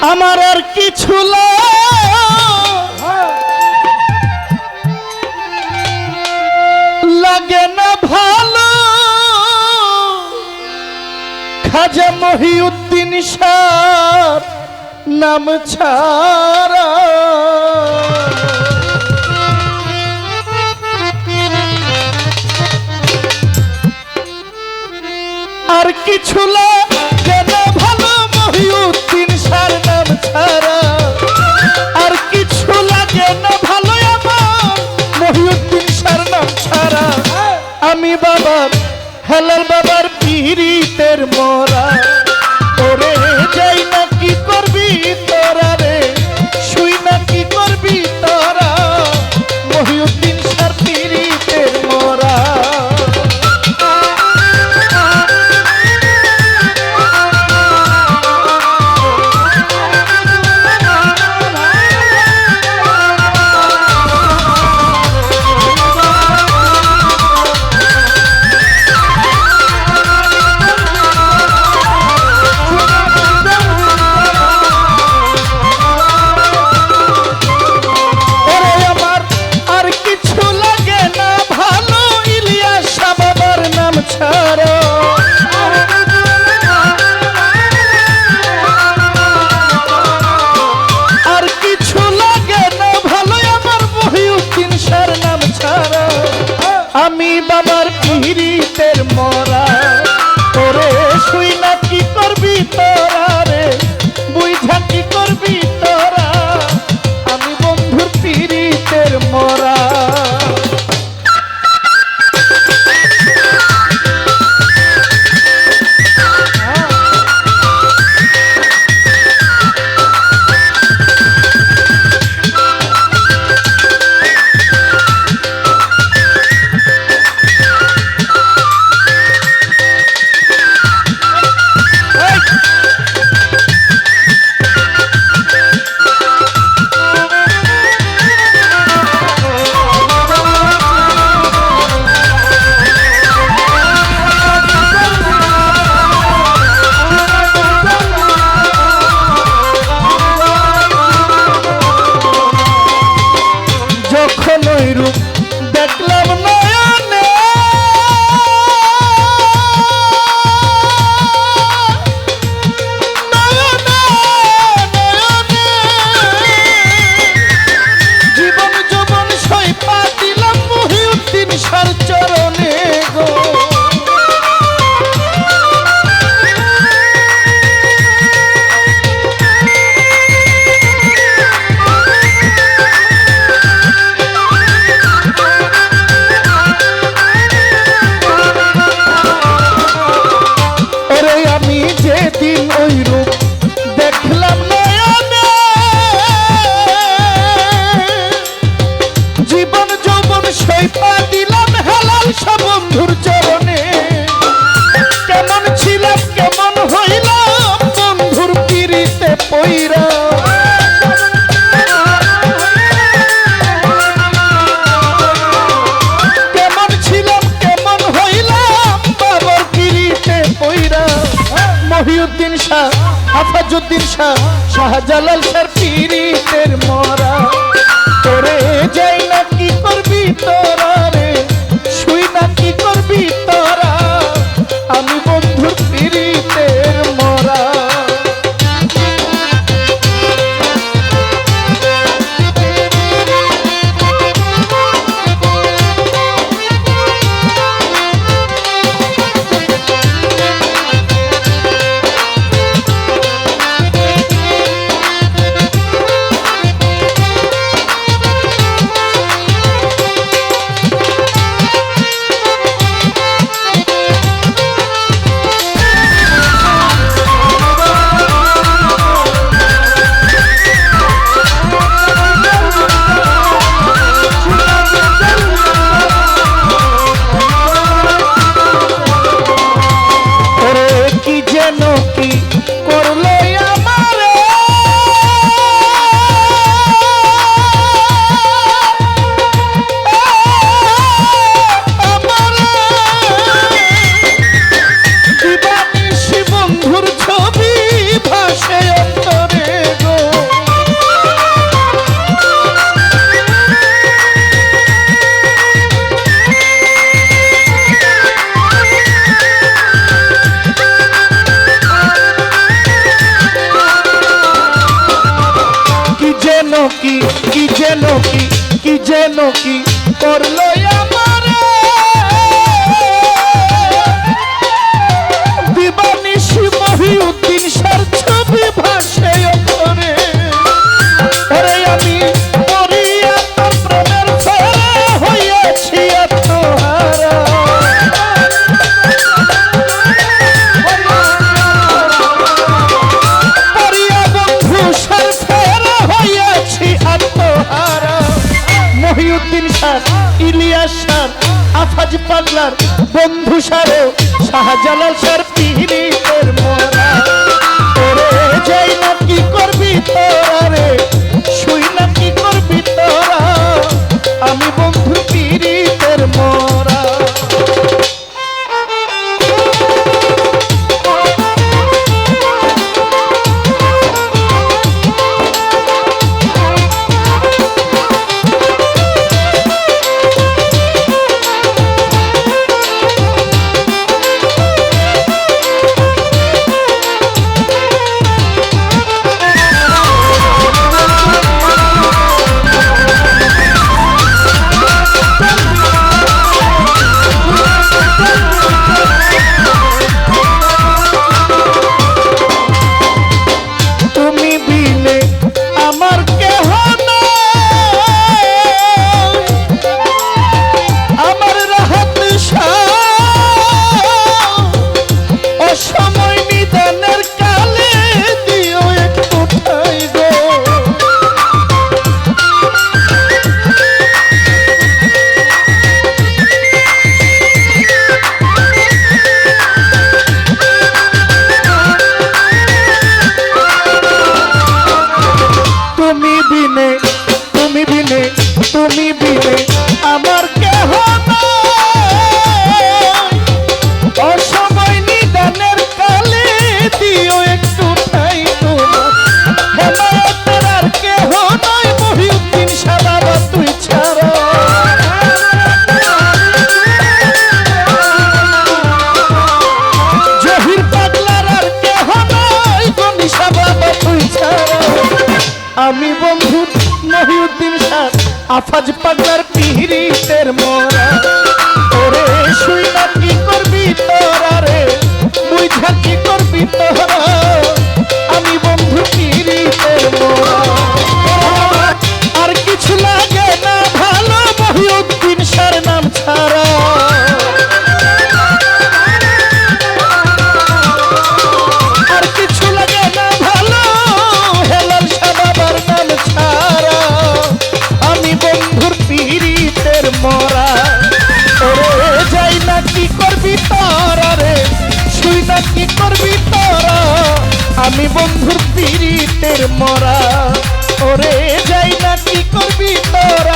আমার আর কিছু লাগে না ভালো। খাজা মহিউদ্দিন সার নাম ছাড়া। আর কিছু লাগে না ভালো মহিউ সেই কেমন ছিলাম, কেমন হইলাম, বন্ধুর পিড়িতে পইরা। কেমন ছিলাম, কেমন হইলাম, বাবার পিড়িতে মহিউদ্দিন শাহ হাফাজুদ্দিন শাহ, শাহজালাল শাহ কি কি যেন কি কি যেন কি করল মহিউদ্দিন সার ইলিয়াস সার আফাজ পাগলার বন্ধু সারে শাহজালাল সার পিহিরিতের মোরা। ওরে যাই না কি করবি তোরা রে, শুই না কি করবি তোরা। আমি বন্ধু আমি বন্ধু মহিউদ্দিন সার আফাজ পাগলার পিহিরিতের মোরা। ওরে শুই না কি করবি তোরা রে? বুঝা কি করবি তোরা বন্ধুর পীড়িতের মরা। ওরে যাই না কি করবি তোরা?